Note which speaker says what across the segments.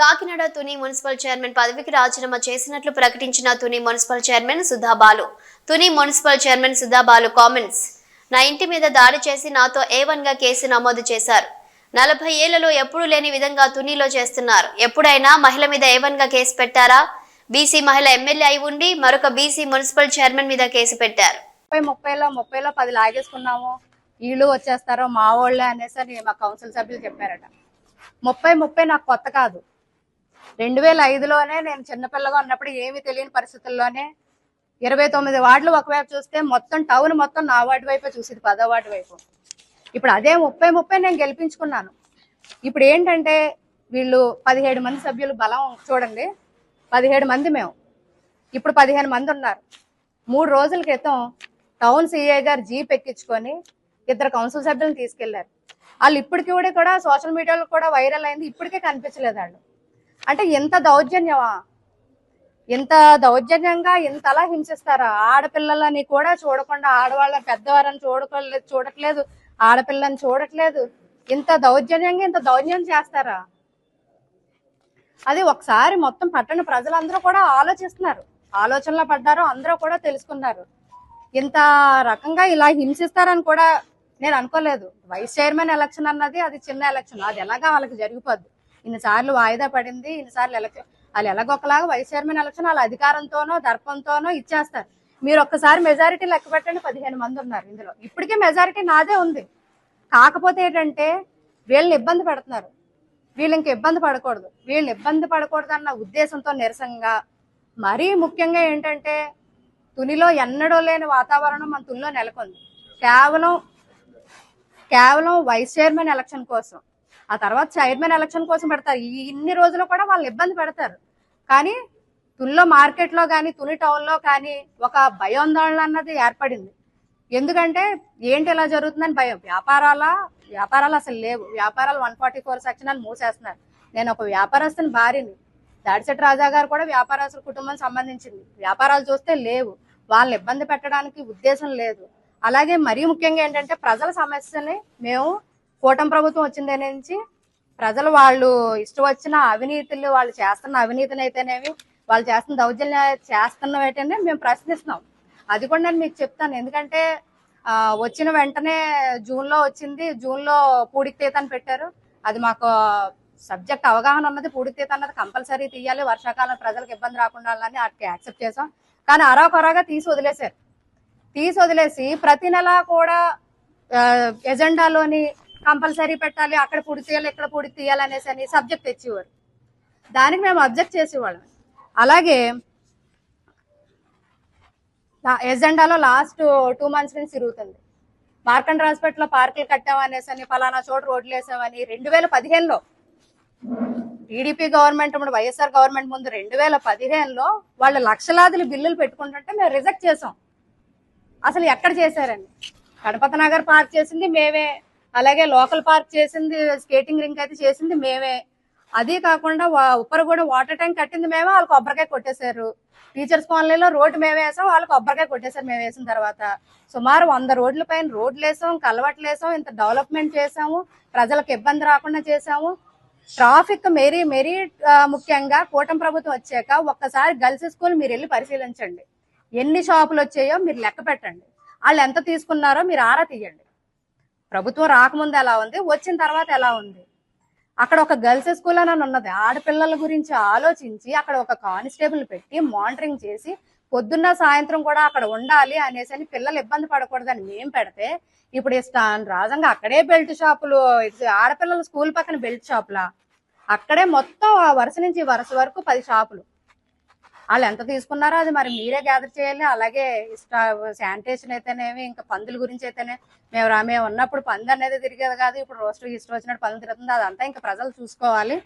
Speaker 1: Kakinada Tuni municipal chairman పదవికి రాజీనామా చేసినట్లు ప్రకటించిన Tuni municipal chairman Sudhabalu. Tuni municipal chairman Sudhabalu comments. నా ఇంటి మీద దాడి చేసి నాతో ఏ వన్గా కేసు నమోదు చేశారు. నలభై ఏళ్ళలో ఎప్పుడూ లేని విధంగా తునిలో చేస్తున్నారు. ఎప్పుడైనా మహిళ మీద ఏ వన్గా కేసు పెట్టారా? బీసీ మహిళ ఎమ్మెల్యే అయి ఉండి మరొక బీసీ మున్సిపల్ చైర్మన్ మీద కేసు పెట్టారు.
Speaker 2: ముప్పై ముప్పైలో ముప్పైలో పది లాగేసుకున్నాము. వీళ్ళు వచ్చేస్తారో మా వాళ్ళే అనేసి మా కౌన్సిల్ సభ్యులు చెప్పారట. ముప్పై ముప్పై నాకు కొత్త కాదు. రెండు వేల ఐదులోనే నేను చిన్నపిల్లగా ఉన్నప్పుడు ఏమీ తెలియని పరిస్థితుల్లోనే ఇరవై తొమ్మిది వార్డులు ఒకవైపు చూస్తే మొత్తం టౌన్ మొత్తం నా వార్డు వైపే చూసింది పదో వార్డు వైపు. ఇప్పుడు అదే ముప్పై ముప్పై నేను గెలిపించుకున్నాను. ఇప్పుడు ఏంటంటే వీళ్ళు పదిహేడు మంది సభ్యులు బలం చూడండి పదిహేడు మంది మేము. ఇప్పుడు పదిహేను మంది ఉన్నారు. మూడు రోజుల క్రితం టౌన్ సిఐ గారు జీప్ ఎక్కించుకొని ఇద్దరు కౌన్సిల్ సభ్యులను తీసుకెళ్ళారు. వాళ్ళు ఇప్పటికి కూడా కూడా సోషల్ మీడియాలో కూడా వైరల్ అయింది. ఇప్పటికే కనిపించలేదు వాళ్ళు. అంటే ఎంత దౌర్జన్యమా? ఇంత దౌర్జన్యంగా ఇంతలా హింసిస్తారా? ఆడపిల్లలని కూడా చూడకుండా ఆడవాళ్ళని పెద్దవారని చూడకోలేదు చూడట్లేదు. ఆడపిల్లని చూడట్లేదు. ఇంత దౌర్జన్యంగా ఇంత దౌర్జన్యం చేస్తారా? అది ఒకసారి మొత్తం పట్టణ ప్రజలందరూ కూడా ఆలోచిస్తున్నారు. ఆలోచనలో పడ్డారు అందరూ కూడా తెలుసుకున్నారు. ఇంత రకంగా ఇలా హింసిస్తారని కూడా నేను అనుకోలేదు. వైస్ చైర్మన్ ఎలక్షన్ అన్నది అది చిన్న ఎలక్షన్. అది ఎలాగా వాళ్ళకి జరిగిపోద్ది? ఇన్నిసార్లు వాయిదా పడింది ఇన్నిసార్లు ఎలక్షన్ వాళ్ళు ఎలాగొకలాగా వైస్ చైర్మన్ ఎలక్షన్ వాళ్ళ అధికారంతోనో దర్పంతోనో ఇచ్చేస్తారు. మీరు ఒక్కసారి మెజారిటీ లెక్క పెట్టండి పదిహేను మంది ఉన్నారు ఇందులో. ఇప్పటికే మెజారిటీ నాదే ఉంది. కాకపోతే ఏంటంటే వీళ్ళని ఇబ్బంది పెడుతున్నారు. వీళ్ళు ఇంక ఇబ్బంది పడకూడదు. వీళ్ళని ఇబ్బంది పడకూడదు అన్న ఉద్దేశంతో నిరసనగా మరీ ముఖ్యంగా ఏంటంటే తునిలో ఎన్నడో లేని వాతావరణం మన తునిలో నెలకొంది. కేవలం కేవలం వైస్ చైర్మన్ ఎలక్షన్ కోసం. ఆ తర్వాత చైర్మన్ ఎలక్షన్ కోసం పెడతారు. ఈ ఇన్ని రోజులు కూడా వాళ్ళు ఇబ్బంది పెడతారు. కానీ తుల్లో మార్కెట్లో కానీ తుని టౌన్లో కానీ ఒక భయాందోళన అన్నది ఏర్పడింది. ఎందుకంటే ఏంటి ఇలా జరుగుతుందని భయం. వ్యాపారాల వ్యాపారాలు అసలు లేవు. వ్యాపారాలు వన్ ఫార్టీ ఫోర్ సెక్షన్ అని మూసేస్తున్నారు. నేను ఒక వ్యాపారస్తుని భార్యని. దాడిశెట్టి రాజా గారు కూడా వ్యాపారస్తుల కుటుంబం సంబంధించింది. వ్యాపారాలు చూస్తే లేవు. వాళ్ళని ఇబ్బంది పెట్టడానికి ఉద్దేశం లేదు. అలాగే మరీ ముఖ్యంగా ఏంటంటే ప్రజల సమస్యని మేము కూటమి ప్రభుత్వం వచ్చిందే నుంచి ప్రజలు వాళ్ళు ఇష్టం వచ్చిన అవినీతులు వాళ్ళు చేస్తున్న అవినీతిని అయితేనేవి వాళ్ళు చేస్తున్న దౌర్జన్య చేస్తున్నవేటనే మేము ప్రశ్నిస్తున్నాం. అది కూడా నేను మీకు చెప్తాను. ఎందుకంటే వచ్చిన వెంటనే జూన్లో వచ్చింది. జూన్లో పూడికి తీత అని పెట్టారు. అది మాకు సబ్జెక్ట్ అవగాహన ఉన్నది. పూడికి తీత అన్నది కంపల్సరీ తీయాలి. వర్షాకాలం ప్రజలకు ఇబ్బంది రాకుండా అని వాటికి యాక్సెప్ట్ చేసాం కానీ అరాకొరాగా తీసి వదిలేశారు. తీసి వదిలేసి ప్రతి నెల కూడా ఎజెండాలోని కంపల్సరీ పెట్టాలి అక్కడ పూడి తీయాలి ఇక్కడ పూడి తీయాలి అనేసి అని సబ్జెక్ట్ తెచ్చేవారు. దానికి మేము అబ్జెక్ట్ చేసేవాళ్ళం. అలాగే ఎజెండాలో లాస్ట్ టూ మంత్స్ నుంచి తిరుగుతుంది. మార్కండ్ హాస్పిటల్లో పార్కులు కట్టామనేసి అని ఫలానా చోట రోడ్లు వేసామని రెండు వేల పదిహేనులో టీడీపీ గవర్నమెంట్ వైఎస్ఆర్ గవర్నమెంట్ ముందు రెండు వేల పదిహేనులో వాళ్ళు లక్షలాదిలు బిల్లులు పెట్టుకుంటుంటే మేము రిజెక్ట్ చేసాం. అసలు ఎక్కడ చేశారండి? గణపతి నగర్ పార్క్ చేసింది మేమే. అలాగే లోకల్ పార్క్ చేసింది స్కేటింగ్ రింక్ అయితే చేసింది మేమే. అదే కాకుండా వా- ఉప్పరగూడ వాటర్ ట్యాంక్ కట్టింది మేమే వాళ్ళు కొబ్బరికాయ కొట్టేశారు. టీచర్స్ కాలనీలో రోడ్డు మేమే వేసాం వాళ్ళు కొబ్బరికాయ కొట్టేశారు మేము వేసిన తర్వాత. సుమారు వంద రోడ్ల పైన రోడ్లు వేసాం కలవట్లు వేసాం ఇంత డెవలప్మెంట్ చేసాము ప్రజలకు ఇబ్బంది రాకుండా చేసాము. ట్రాఫిక్ మెరీ మెరీ ముఖ్యంగా కూటమి ప్రభుత్వం వచ్చాక ఒక్కసారి గర్ల్స్ స్కూల్ మీరు వెళ్ళి పరిశీలించండి. ఎన్ని షాపులు వచ్చాయో మీరు లెక్క పెట్టండి. వాళ్ళు ఎంత తీసుకున్నారో మీరు ఆరా తీయండి. ప్రభుత్వం రాకముందు ఎలా ఉంది వచ్చిన తర్వాత ఎలా ఉంది? అక్కడ ఒక గర్ల్స్ స్కూల్ అని ఉన్నది. ఆడపిల్లల గురించి ఆలోచించి అక్కడ ఒక కానిస్టేబుల్ పెట్టి మానిటరింగ్ చేసి పొద్దున్న సాయంత్రం కూడా అక్కడ ఉండాలి అనేసి అని పిల్లలు ఇబ్బంది పడకూడదని మేము పెడితే ఇప్పుడు ఇష్టాన్ రాజంగా అక్కడే బెల్ట్ షాపులు ఇది ఆడపిల్లల స్కూల్ పక్కన బెల్ట్ షాపులా? అక్కడే మొత్తం ఆ వరుస నుంచి వరుస వరకు పది షాపులు. వాళ్ళు ఎంత తీసుకున్నారో అది మరి మీరే గ్యాదర్ చేయాలి. అలాగే శానిటేషన్ అయితేనేమి ఇంకా పందుల గురించి అయితేనే మేము రా మేము ఉన్నప్పుడు పంది అనేది తిరిగేది కాదు. ఇప్పుడు రోస్టర్ ఇష్టం వచ్చినట్టు పందులు తిరుగుతుంది. అదంతా ఇంకా ప్రజలు చూసుకోవాలి.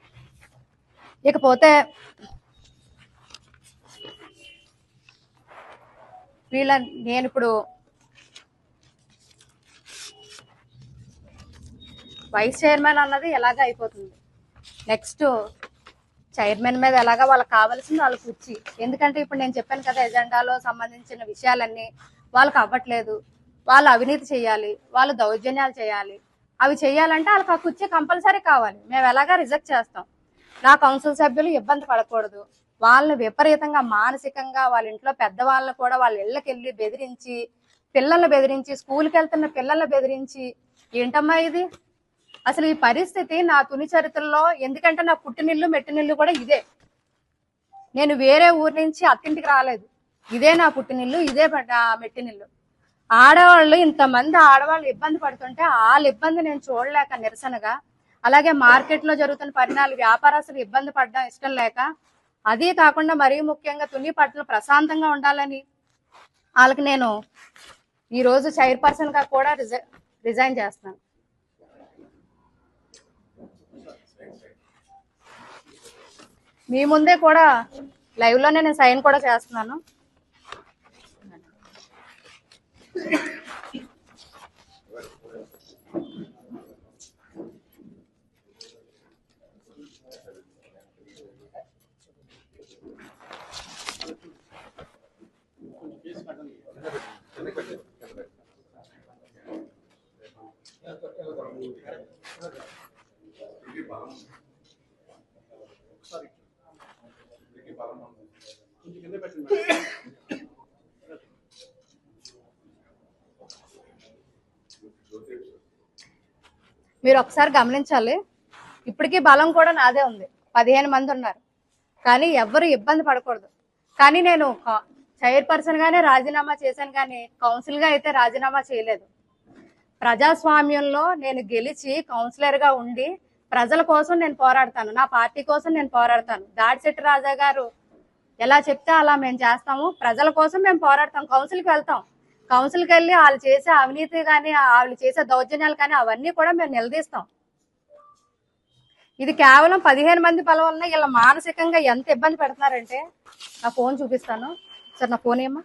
Speaker 2: ఇకపోతే వీళ్ళ నేను ఇప్పుడు వైస్ చైర్మన్ అన్నది ఎలాగ అయిపోతుంది. నెక్స్ట్ చైర్మన్ మీద ఎలాగా వాళ్ళకి కావాల్సింది వాళ్ళ కుర్చీ. ఎందుకంటే ఇప్పుడు నేను చెప్పాను కదా ఎజెండాలో సంబంధించిన విషయాలన్నీ వాళ్ళకి అవ్వట్లేదు. వాళ్ళు అవినీతి చేయాలి వాళ్ళు దౌర్జన్యాలు చేయాలి. అవి చేయాలంటే వాళ్ళకి ఆ కుర్చీ కంపల్సరీ కావాలి. మేము ఎలాగా రిజెక్ట్ చేస్తాం? నా కౌన్సిల్ సభ్యులు ఇబ్బంది పడకూడదు. వాళ్ళని విపరీతంగా మానసికంగా వాళ్ళ ఇంట్లో పెద్దవాళ్ళని కూడా వాళ్ళ ఇళ్ళకి వెళ్ళి బెదిరించి పిల్లల్ని బెదిరించి స్కూల్కి వెళ్తున్న పిల్లల్ని బెదిరించి ఏంటమ్మా ఇది? అసలు ఈ పరిస్థితి నా తుని చరిత్రలో ఎందుకంటే నా పుట్టినిల్లు మెట్టినిల్లు కూడా ఇదే. నేను వేరే ఊరు నుంచి అత్తింటికి రాలేదు. ఇదే నా పుట్టినిల్లు ఇదే మెట్టినిల్లు. ఆడవాళ్ళు ఇంతమంది ఆడవాళ్ళు ఇబ్బంది పడుతుంటే వాళ్ళ ఇబ్బంది నేను చూడలేక నిరసనగా అలాగే మార్కెట్లో జరుగుతున్న పరిణామాలు వ్యాపారస్తులు ఇబ్బంది పడడం ఇష్టం లేక అదే కాకుండా మరీ ముఖ్యంగా తుని పట్ల ప్రశాంతంగా ఉండాలని వాళ్ళకి నేను ఈరోజు చైర్పర్సన్గా కూడా రిజ రిజైన్ చేస్తాను మీ ముందే కూడా లైవ్లోనే నేను సైన్ కూడా చేస్తున్నాను. మీరు ఒకసారి గమనించాలి. ఇప్పటికీ బలం కూడా నాదే ఉంది. పదిహేను మంది ఉన్నారు. కానీ ఎవరు ఇబ్బంది పడకూడదు. కానీ నేను చైర్పర్సన్ గానే రాజీనామా చేశాను కానీ కౌన్సిల్గా అయితే రాజీనామా చేయలేదు. ప్రజాస్వామ్యంలో నేను గెలిచి కౌన్సిలర్గా ఉండి ప్రజల కోసం నేను పోరాడతాను నా పార్టీ కోసం నేను పోరాడతాను. దాడిశెట్టి రాజా గారు ఎలా చెప్తే అలా మేము చేస్తాము. ప్రజల కోసం మేము పోరాడతాం కౌన్సిల్కి వెళ్తాం. కౌన్సిల్కి వెళ్ళి వాళ్ళు చేసే అవినీతి కానీ వాళ్ళు చేసే దౌర్జన్యాలు కానీ అవన్నీ కూడా మేము నిలదీస్తాం. ఇది కేవలం పదిహేను మంది బలం వల్ల ఇలా మానసికంగా ఎంత ఇబ్బంది పెడుతున్నారంటే నా ఫోన్ చూపిస్తాను. సార్ నా ఫోన్ ఏమ్మా?